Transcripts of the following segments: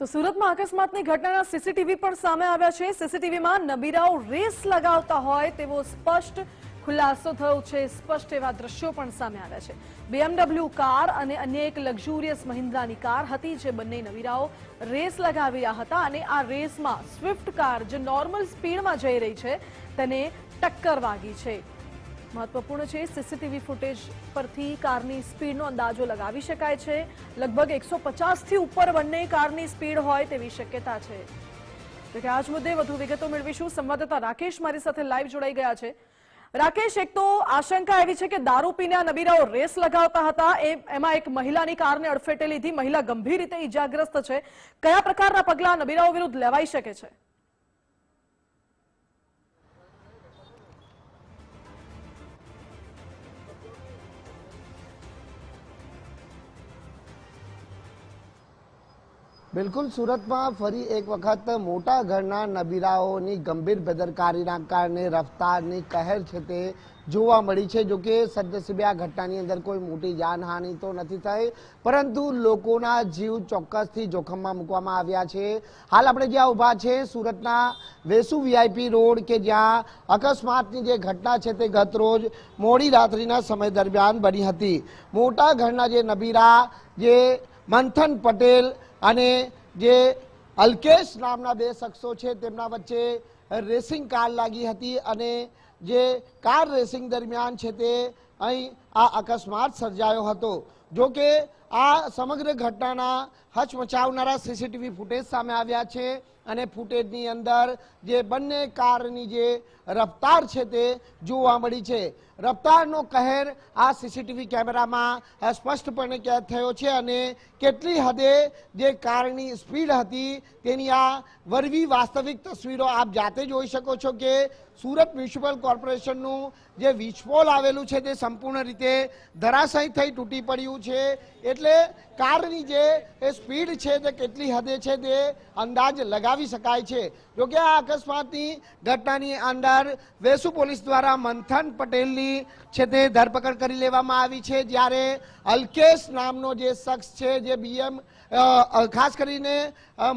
તો સુરતમાં અકસ્માતની ઘટનાના સીસીટીવી પણ સામે આવ્યા છે. સીસીટીવીમાં નબીરાઓ રેસ લગાવતા હોય તેવો સ્પષ્ટ ખુલાસો થયો છે. સ્પષ્ટ એવા દ્રશ્યો પણ સામે આવ્યા છે. બીએમડબલ્યુ કાર અને અન્ય એક લક્ઝુરિયસ મહિન્દ્રાની કાર હતી જે બંને નબીરાઓ રેસ લગાવી રહ્યા હતા અને આ રેસમાં સ્વિફ્ટ કાર જે નોર્મલ સ્પીડમાં જઈ રહી છે તેને ટક્કર વાગી છે. મહત્વપૂર્ણ છે. સીસીટીવી ફૂટેજ પરથી કારની સ્પીડનો અંદાજો લગાવી શકાય છે. લગભગ એકસો થી ઉપર બંને કારની સ્પીડ હોય તેવી શક્યતા છે. તો કે આજ મુદ્દે વધુ વિગતો મેળવીશું. સંવાદદાતા રાકેશ મારી સાથે લાઈવ જોડાઈ ગયા છે. રાકેશ, એક તો આશંકા એવી છે કે દારૂ પીને આ નબીરાઓ રેસ લગાવતા હતા. એ, એમાં એક મહિલાની કારને અડફેટે લીધી. મહિલા ગંભીર રીતે ઈજાગ્રસ્ત છે. કયા પ્રકારના પગલાં નબીરાઓ વિરુદ્ધ લેવાઈ શકે છે? બિલકુલ સુરતમાં ફરી એક વખત મોટા ઘરના નબીરાઓની ગંભીર બેદરકારીના કારણે રફતારની કહેર છે તે જોવા મળી છે. જો કે સદનસીબે આ ઘટનાની અંદર કોઈ મોટી જાનહાનિ તો નથી થઈ, પરંતુ લોકોના જીવ ચોક્કસથી જોખમમાં મૂકવામાં આવ્યા છે. હાલ આપણે જ્યાં ઊભા છે, સુરતના વેસુ વીઆઈપી રોડ કે જ્યાં અકસ્માતની જે ઘટના છે તે ગત રોજ મોડી રાત્રિના સમય દરમિયાન બની હતી. મોટા ઘરના જે નબીરા, જે મંથન પટેલ અને જે અલ્કેશ નામના બે શખ્સો છે, તેમના વચ્ચે રેસિંગ કાર લાગી હતી અને જે કાર રેસિંગ દરમિયાન છે તે અહીં આ અકસ્માત સર્જાયો હતો. જો કે આ સમગ્ર ઘટનાના હચમચાવનારા સીસીટીવી ફૂટેજ સામે આવ્યા છે. અને ફૂટેજની અંદર જે બંને કારની જે રફતાર છે તે જોવા મળી છે. રફતારનો કહેર આ સીસીટીવી કેમેરામાં સ્પષ્ટપણે કેદ થયો છે અને કેટલી હદે જે કારની સ્પીડ હતી તેની આ વરવી વાસ્તવિક તસવીરો આપ જાતે જોઈ શકો છો કે સુરત મ્યુનિસિપલ કોર્પોરેશનનું જે વીજપોલ આવેલું છે તે સંપૂર્ણ રીતે ધરાશયી થઈ તૂટી પડ્યું છે. એટલે કારની જે એ સ્પીડ છે તે કેટલી હદે છે તે અંદાજ લગાવી શકાય છે. જોકે આ અકસ્માતની ઘટનાની અંદર વેસુ પોલીસ દ્વારા મંથન પટેલની છે તે ધરપકડ કરી લેવામાં આવી છે. જ્યારે અલ્કેશ નામનો જે શખ્સ છે, જે બીએમ ખાસ કરીને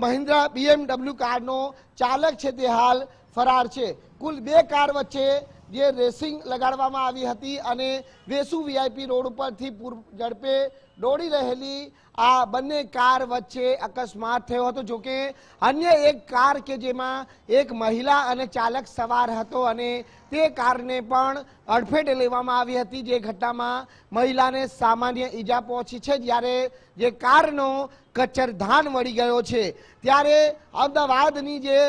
મહિન્દ્રા બીએમડબલ્યુ કારનો ચાલક છે તે હાલ ફરાર છે. કુલ બે કાર વચ્ચે જે રેસિંગ લગાડવામાં આવી હતી અને વેસુ વીઆઈપી રોડ ઉપરથી પૂર ઝડપે દોડી રહેલી આ બંને કાર વચ્ચે અકસ્માત થયો હતો. જોકે અન્ય એક કાર કે જેમાં એક મહિલા અને ચાલક સવાર હતો અને તે કારને પણ અડફેટે લેવામાં આવી હતી. જે ઘટનામાં મહિલાને સામાન્ય ઈજા પહોંચી છે જ્યારે જે કારનો કચ્છરધાન વળી ગયો છે. ત્યારે અમદાવાદની જે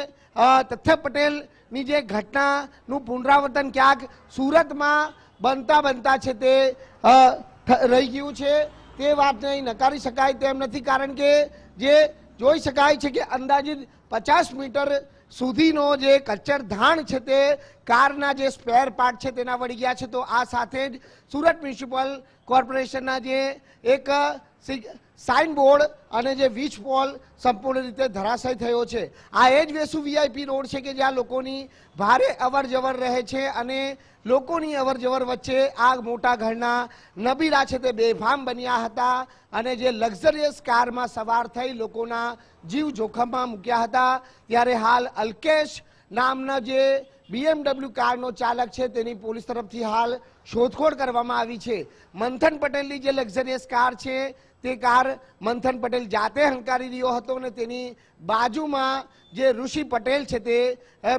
તથ્ય તથ્ય પટેલની જે ઘટનાનું પુનરાવર્તન ક્યાંક સુરતમાં બનતા બનતા છે તે રહી ગયું છે. તે વાતને નકારી શકાય તેમ નથી, કારણ કે જે જોઈ શકાય છે કે અંદાજિત પચાસ મીટર સુધીનો જે કચ્છર ધાણ છે તે કારના જે સ્પેર પાર્ટ છે તેના વળી ગયા છે. તો આ સાથે જ સુરત મ્યુનિસિપલ કોર્પોરેશનના જે એક સાઇન બોર્ડ અને જે વીજ પોલ સંપૂર્ણ રીતે ધરાશય થયો છે. આ એ જ વેસુ વીઆઈપી રોડ છે કે જ્યાં લોકોની ભારે અવર જવર રહે છે અને લોકોની અવર જવર વચ્ચે આ મોટા ઘરના નબીરા છે તે બેફામ બન્યા હતા અને જે લક્ઝરિયસ કારમાં સવાર થઈ લોકોના જીવ જોખમમાં મૂક્યા હતા. ત્યારે હાલ અલ્કેશ નામના જે બીએમડબલ્યુ કારનો ચાલક છે, તેની પોલીસ તરફથી હાલ શોધખોળ કરવામાં આવી છે. મંથન પટેલની જે લક્ઝરિયસ કાર છે, તે કાર મંથન પટેલ જાતે હંકારી રહ્યો હતો અને તેની બાજુમાં જે ઋષિ પટેલ છે, તે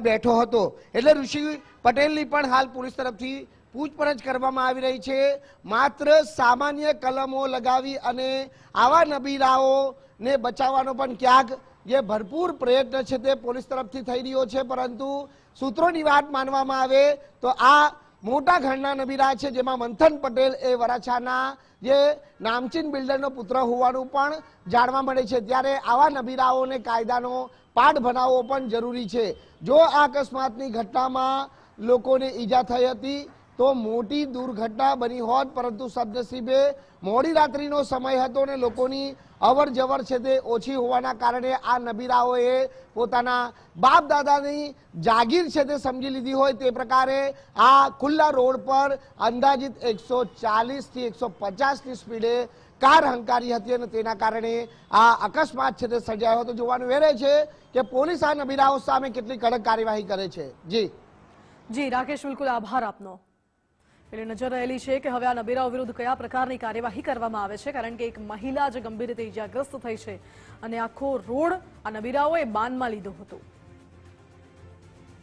બેઠો હતો. એટલે ઋષિ પટેલની પણ હાલ પોલીસ તરફથી પૂછપરછ કરવામાં આવી રહી છે. માત્ર સામાન્ય કલમો લગાવી અને આવા નબીરાઓને બચાવવાનો પણ ક્યાંક જે ભરપૂર પ્રયત્ન છે, તે પોલીસ તરફથી થઈ રહ્યો છે. પરંતુ સૂત્રોની વાત માનવામાં આવે તો આ મોટા ઘરના નબીરા છે, જેમાં મંથન પટેલ એ વરાછાના જે નામચીન બિલ્ડરનો પુત્ર હોવાનું પણ જાણવા મળે છે. ત્યારે આવા નબીરાઓને કાયદાનો પાઠ ભણાવવો પણ જરૂરી છે. જો આ અકસ્માતની ઘટનામાં લોકોને ઈજા થઈ હતી તો મોટી દુર્ઘટના બની હોત, પરંતુ સદનસીબે મોડી રાત્રિનો સમય હતો ને લોકોની અવર જવર છે તે ઓછી હોવાના કારણે આ નબીરાઓએ પોતાના બાપ દાદાની જાગીર છે તે સમજી લીધી હોય તે પ્રકારે આ ખુલ્લા રોડ પર અંદાજિત એકસો ચાલીસથી એકસો પચાસની સ્પીડે કાર હંકારી હતી અને તેના કારણે આ અકસ્માત છે તે સર્જાયો હતો. જોવાનું વેરે છે કે પોલીસ આ નબીરાઓ સામે કેટલી કડક કાર્યવાહી કરે છે. જી. જી, રાકેશ બિલકુલ આભાર આપનો. એટલે નજર રહેલી છે કે હવે આ નબીરાઓ વિરુદ્ધ કયા પ્રકારની કાર્યવાહી કરવામાં આવે છે? કારણ કે એક મહિલા જે ગંભીર રીતે ઇજાગ્રસ્ત થઈ છે અને આખો રોડ આ નબીરાઓએ બાનમાં લીધો હતો.